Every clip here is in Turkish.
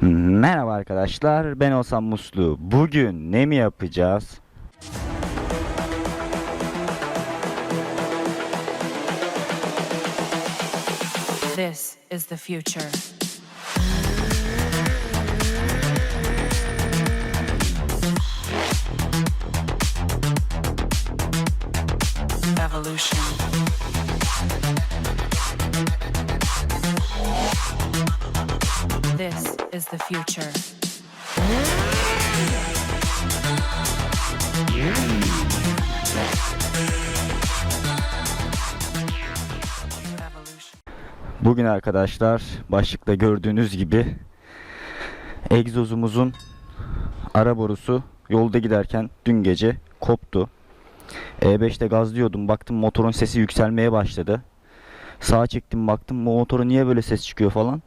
Merhaba arkadaşlar, ben Olsam Muslu. Bugün ne mi yapacağız? This is the future. İs the future. Bugün arkadaşlar, başlıkta gördüğünüz gibi egzozumuzun ara borusu yolda giderken dün gece koptu. E5'te gazlıyordum, baktım motorun sesi yükselmeye başladı. Sağa çektim baktım bu motoru niye böyle ses çıkıyor falan.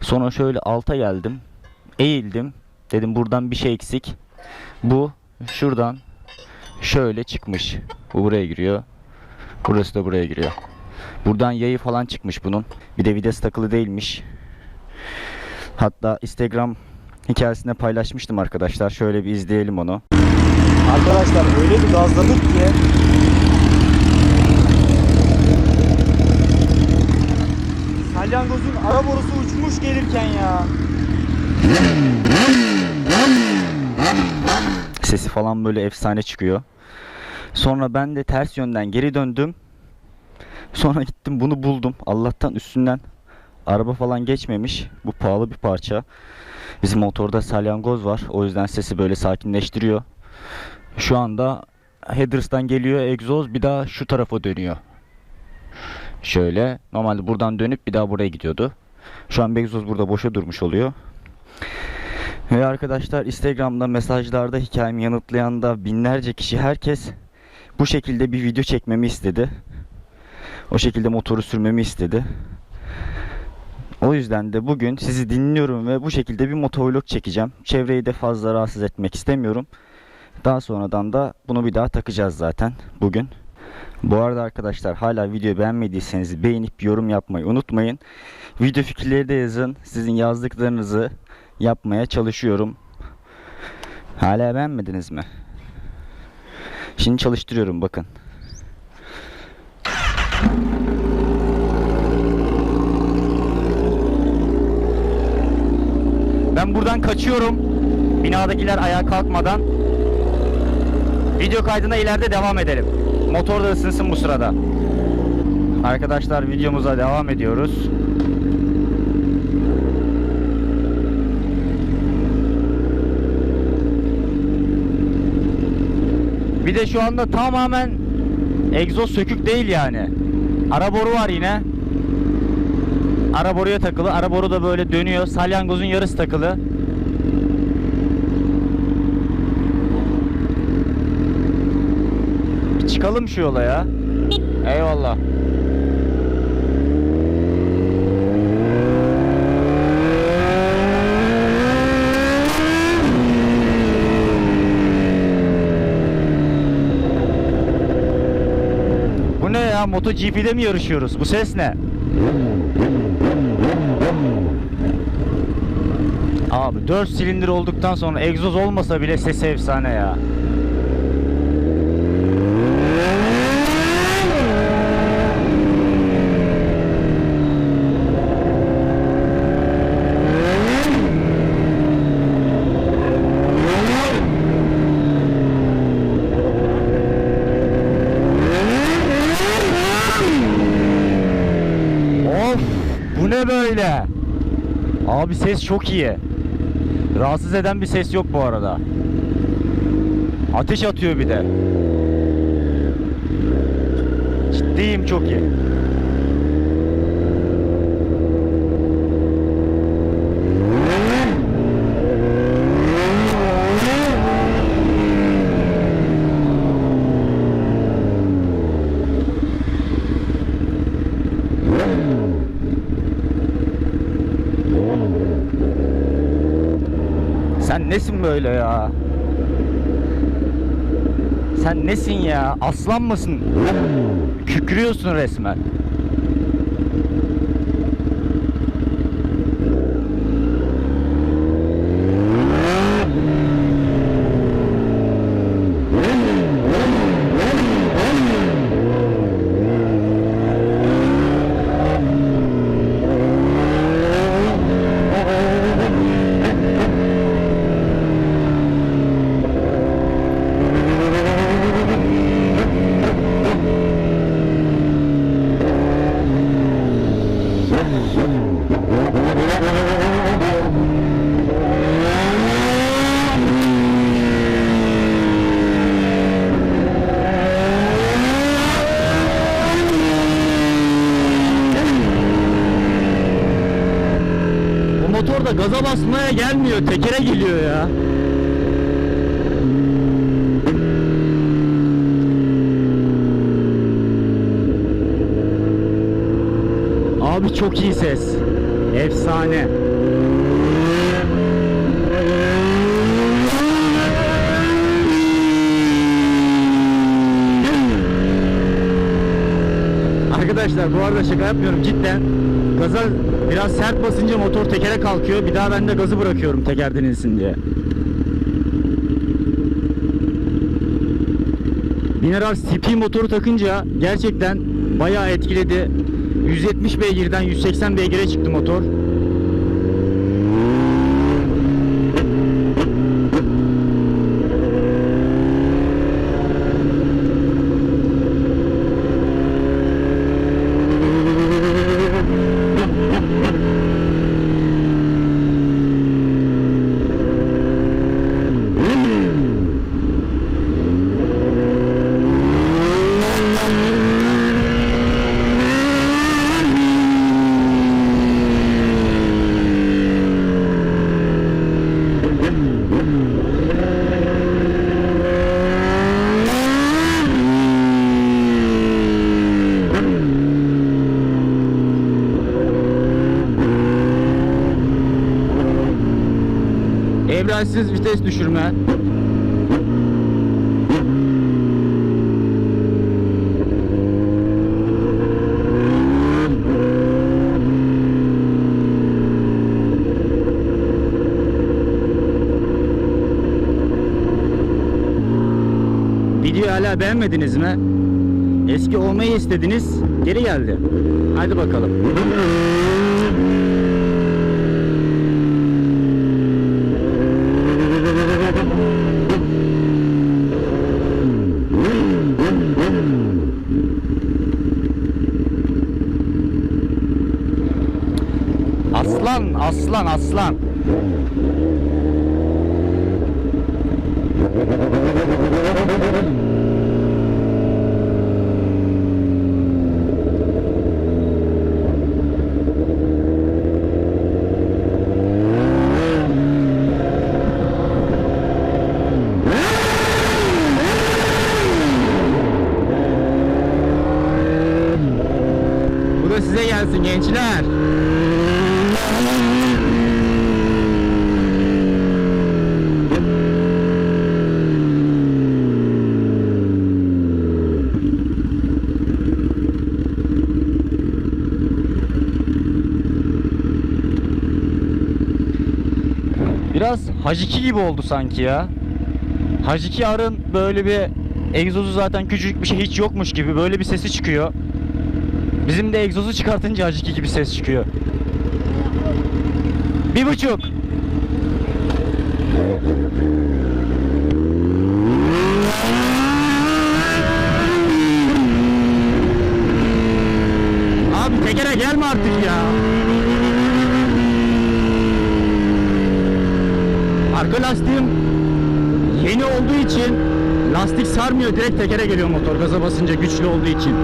Sonra şöyle alta geldim. Eğildim. Dedim buradan bir şey eksik. Bu şuradan şöyle çıkmış. Bu buraya giriyor. Burası da buraya giriyor. Buradan yayı falan çıkmış bunun. Bir de vites takılı değilmiş. Hatta Instagram hikayesinde paylaşmıştım arkadaşlar. Şöyle bir izleyelim onu. Arkadaşlar öyle bir gazladık ki Salyangozun ara borusu uçmuş gelirken ya. Sesi falan böyle efsane çıkıyor. Sonra ben de ters yönden geri döndüm. Sonra gittim bunu buldum. Allah'tan üstünden araba falan geçmemiş. Bu pahalı bir parça. Bizim motorda salyangoz var. O yüzden sesi böyle sakinleştiriyor. Şu anda headers'tan geliyor egzoz bir daha şu tarafa dönüyor. Şöyle normalde buradan dönüp bir daha buraya gidiyordu. Şu an egzoz burada boşa durmuş oluyor. Ve arkadaşlar Instagram'da mesajlarda hikayemi yanıtlayan da binlerce kişi herkes bu şekilde bir video çekmemi istedi. O şekilde motoru sürmemi istedi. O yüzden de bugün sizi dinliyorum ve bu şekilde bir motovlog çekeceğim. Çevreyi de fazla rahatsız etmek istemiyorum. Daha sonradan da bunu bir daha takacağız zaten bugün. Bu arada arkadaşlar hala videoyu beğenmediyseniz beğenip yorum yapmayı unutmayın. Video fikirleri de yazın. Sizin yazdıklarınızı yapmaya çalışıyorum. Hala beğenmediniz mi? Şimdi çalıştırıyorum bakın. Ben buradan kaçıyorum. Binadakiler ayağa kalkmadan. Video kaydına ileride devam edelim. Motor da ısınsın bu sırada. Arkadaşlar videomuza devam ediyoruz. Bir de şu anda tamamen egzoz sökük değil yani. Ara boru var yine. Ara boruya takılı. Ara boru da böyle dönüyor. Salyangozun yarısı takılı. Bir çıkalım şu yola ya. Eyvallah. Bu ne ya? MotoGP'de mi yarışıyoruz? Bu ses ne? Abi 4 silindir olduktan sonra egzoz olmasa bile sesi efsane ya. Böyle? Abi ses çok iyi. Rahatsız eden bir ses yok bu arada. Ateş atıyor bir de. Ciddiyim çok iyi. Sen nesin böyle ya? Sen nesin ya? Aslan mısın? Kükrüyorsun resmen. motor da gaza basmaya gelmiyor. Tekere geliyor ya. Abi çok iyi ses. Efsane. Arkadaşlar bu arada şaka yapmıyorum cidden. Gaza biraz sert basınca motor tekere kalkıyor. Bir daha ben de gazı bırakıyorum tekerden insin diye. Mineral CP motoru takınca gerçekten bayağı etkiledi. 170 beygirden 180 beygire çıktı motor. Evrensiz vites düşürme. Videoyu hala beğenmediniz mi? Eski olmayı istediniz, geri geldi. Hadi bakalım. Aslan, aslan, aslan. Bu da size gelsin gençler. Biraz H2 gibi oldu sanki ya. H2 Ar'ın böyle bir egzozu zaten küçücük bir şey hiç yokmuş gibi böyle bir sesi çıkıyor. Bizim de egzozu çıkartınca H2 gibi ses çıkıyor. Bir buçuk. Abi tekere gelme artık ya. Arka lastiğim yeni olduğu için lastik sarmıyor direkt tekere geliyor motor gaza basınca güçlü olduğu için.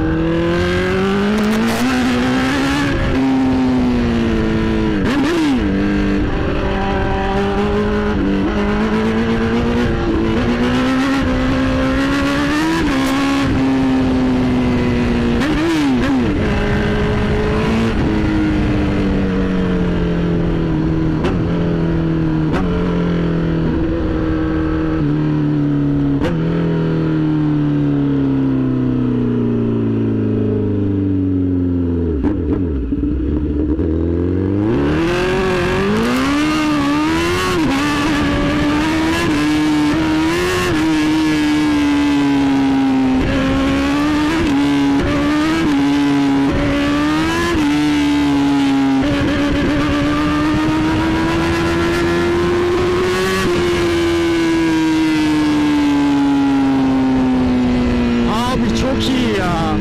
Abi çok iyi ya.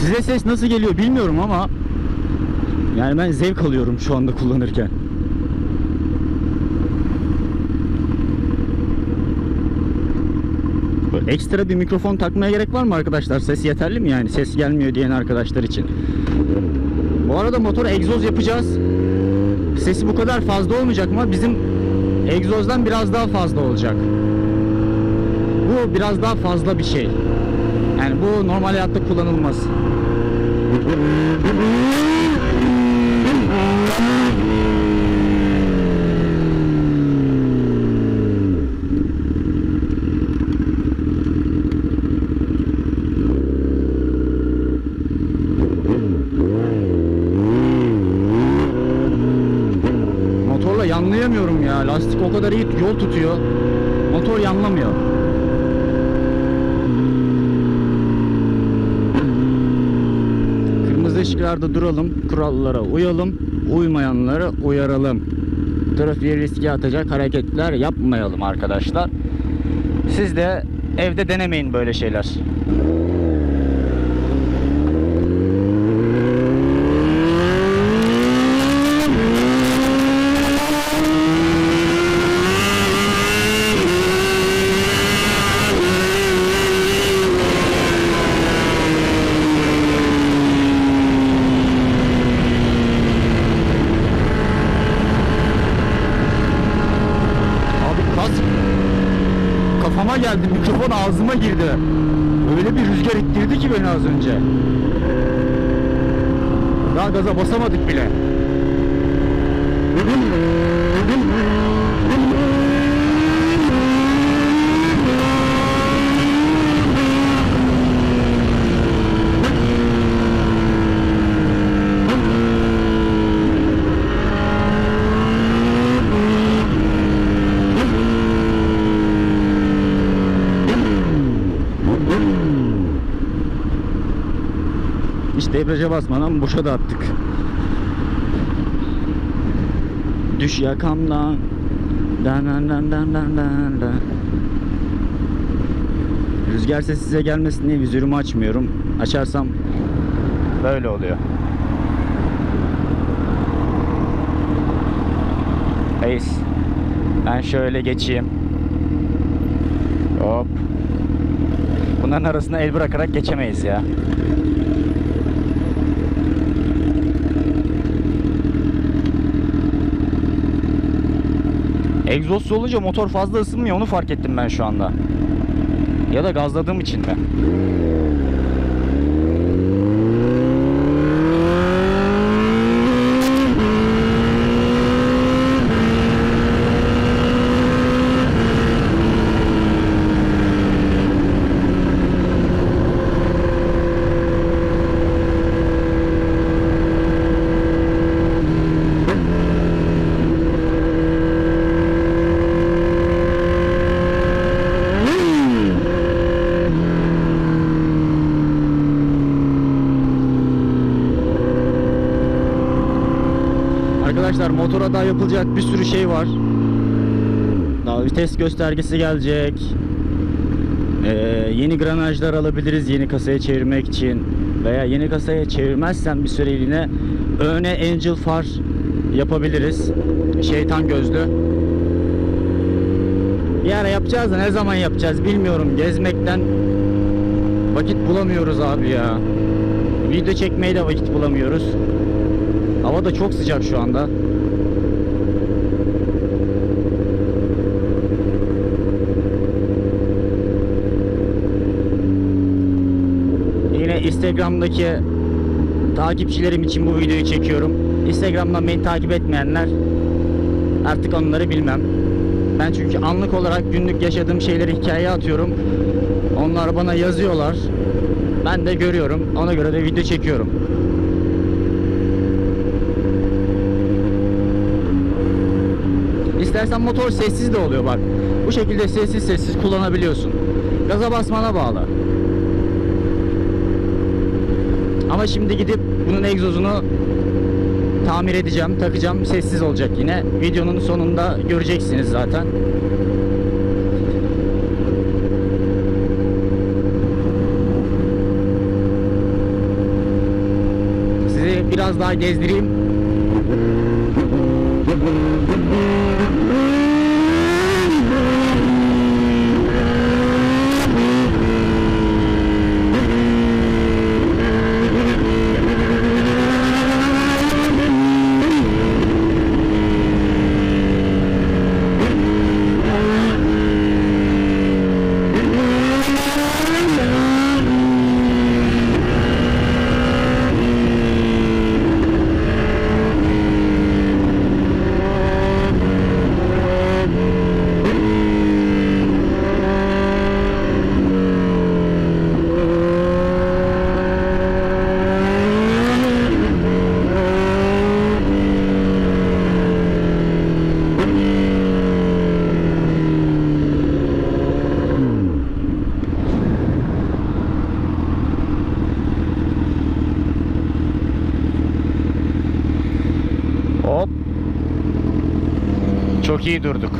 Size ses nasıl geliyor bilmiyorum ama yani ben zevk alıyorum şu anda kullanırken. Bak. Ekstra bir mikrofon takmaya gerek var mı arkadaşlar? Ses yeterli mi yani? Ses gelmiyor diyen arkadaşlar için. Bu arada motora egzoz yapacağız. Sesi bu kadar fazla olmayacak ama bizim egzozdan biraz daha fazla olacak. Bu biraz daha fazla bir şey. Yani bu normal hayatta kullanılmaz. Motorla yanlayamıyorum ya. Lastik o kadar iyi yol tutuyor. Motor yanlamıyor. Işıklarda duralım, kurallara uyalım, uymayanları uyaralım. Trafiğe riske atacak hareketler yapmayalım arkadaşlar. Siz de evde denemeyin böyle şeyler. Abi kask kafama geldi, mikrofon ağzıma girdi. Öyle bir rüzgar ittirdi ki beni az önce. Daha gaza basamadık bile. Basmadan boşa da attık. Düş yakamdan. Dan dan dan dan dan dan dan. Rüzgar sesi size gelmesin diye vizörümü açmıyorum. Açarsam böyle oluyor. Reis. Ben şöyle geçeyim. Hop. Bunların arasına el bırakarak geçemeyiz ya. Egzozsuz olunca motor fazla ısınmıyor onu fark ettim ben şu anda. Ya da gazladığım için mi? Motora daha yapılacak bir sürü şey var. Daha vites göstergesi gelecek. Ee, yeni granajlar alabiliriz yeni kasaya çevirmek için. Veya yeni kasaya çevirmezsen bir süreliğine öne angel far yapabiliriz. Şeytan gözlü. Bir ara yapacağız da ne zaman yapacağız bilmiyorum. Gezmekten vakit bulamıyoruz abi ya. Video çekmeye de vakit bulamıyoruz. Hava da çok sıcak şu anda. Yine Instagram'daki takipçilerim için bu videoyu çekiyorum. Instagram'dan beni takip etmeyenler artık onları bilmem. Ben çünkü anlık olarak günlük yaşadığım şeyleri hikayeye atıyorum. Onlar bana yazıyorlar. Ben de görüyorum. Ona göre de video çekiyorum. İstersen motor sessiz de oluyor bak. Bu şekilde sessiz sessiz kullanabiliyorsun. Gaza basmana bağlı. Ama şimdi gidip bunun egzozunu tamir edeceğim, takacağım. Sessiz olacak yine. Videonun sonunda göreceksiniz zaten. Sizi biraz daha gezdireyim. Çok iyi durduk.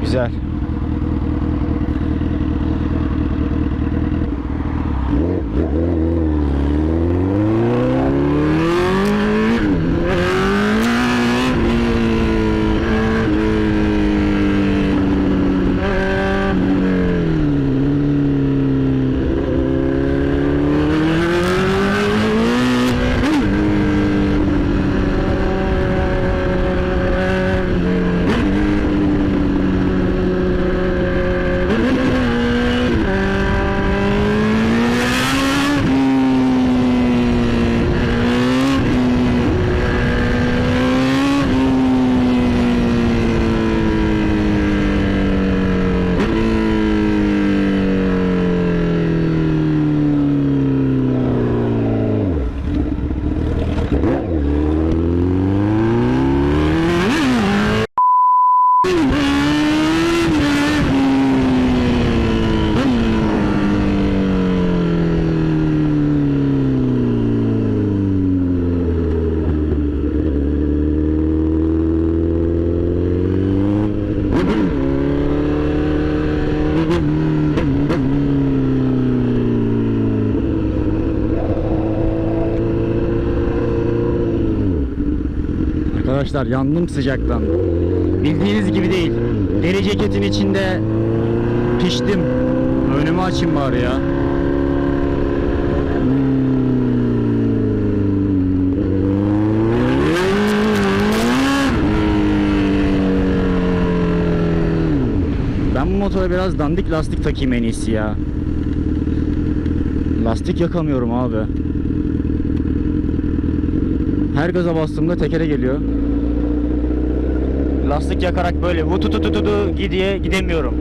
Güzel. Arkadaşlar yandım sıcaktan. Bildiğiniz gibi değil. Deri ceketin içinde piştim. Önümü açayım bari ya. Ben bu motora biraz dandik lastik takayım en iyisi ya. Lastik yakamıyorum abi. Her gaza bastığımda tekere geliyor. Lastik yakarak böyle vutu tu tu tu tu gidiye gidemiyorum.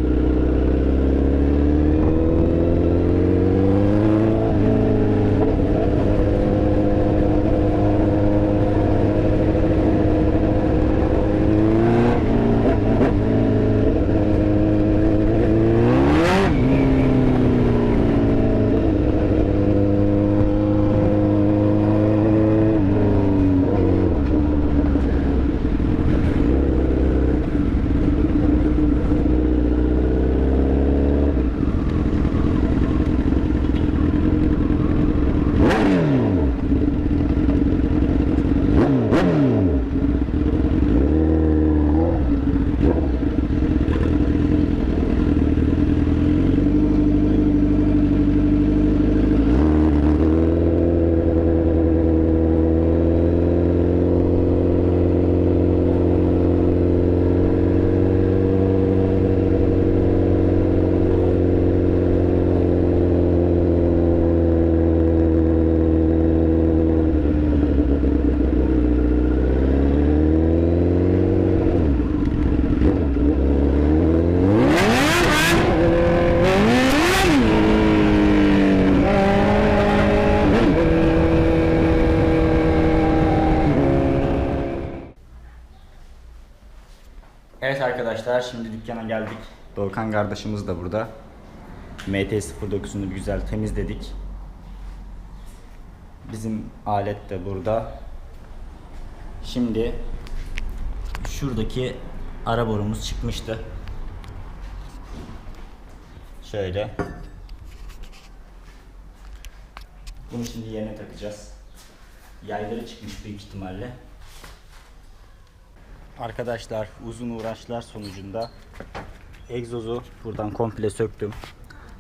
Arkadaşlar şimdi dükkana geldik. Doğukan kardeşimiz de burada. MT-09'unu bir güzel temizledik. Bizim alet de burada. Şimdi şuradaki ara borumuz çıkmıştı. Şöyle. Bunu şimdi yerine takacağız. Yayları çıkmış büyük ihtimalle. Arkadaşlar uzun uğraşlar sonucunda egzozu buradan komple söktüm.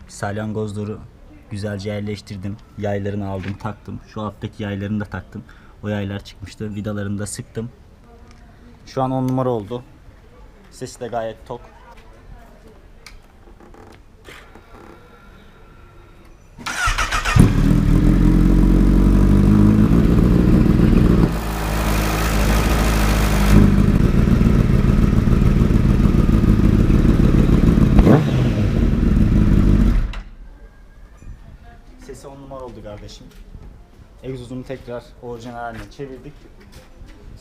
Salyangozları güzelce yerleştirdim. Yaylarını aldım taktım. Şu alttaki yaylarını da taktım. O yaylar çıkmıştı. Vidalarını da sıktım. Şu an 10 numara oldu. Sesi de gayet tok. Sesi 10 numara oldu kardeşim. Egzozunu tekrar orijinal haline çevirdik.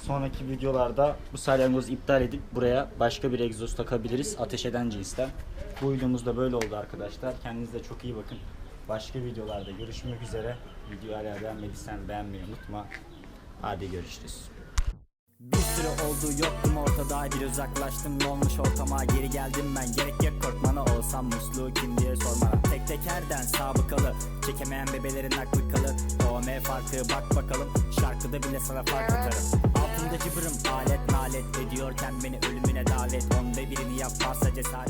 Sonraki videolarda bu salyangozu iptal edip buraya başka bir egzoz takabiliriz ateş eden cinsten. Bu videomuz da böyle oldu arkadaşlar. Kendinize çok iyi bakın. Başka videolarda görüşmek üzere. Videoyu hala beğenmediysen beğenmeyi unutma. Hadi görüşürüz. Bir süre oldu yoktum ortada Bir uzaklaştım olmuş ortama Geri geldim ben gerek yok korkmana Olsam musluğu kim diye sormana tekerden sabıkalı. Çekemeyen bebelerin aklı kalır OM farkı bak bakalım. Şarkıda bile sana fark atarım. Altında cıbırım alet nalet Ediyorken beni ölümüne davet. Onda birini yap varsa cesaret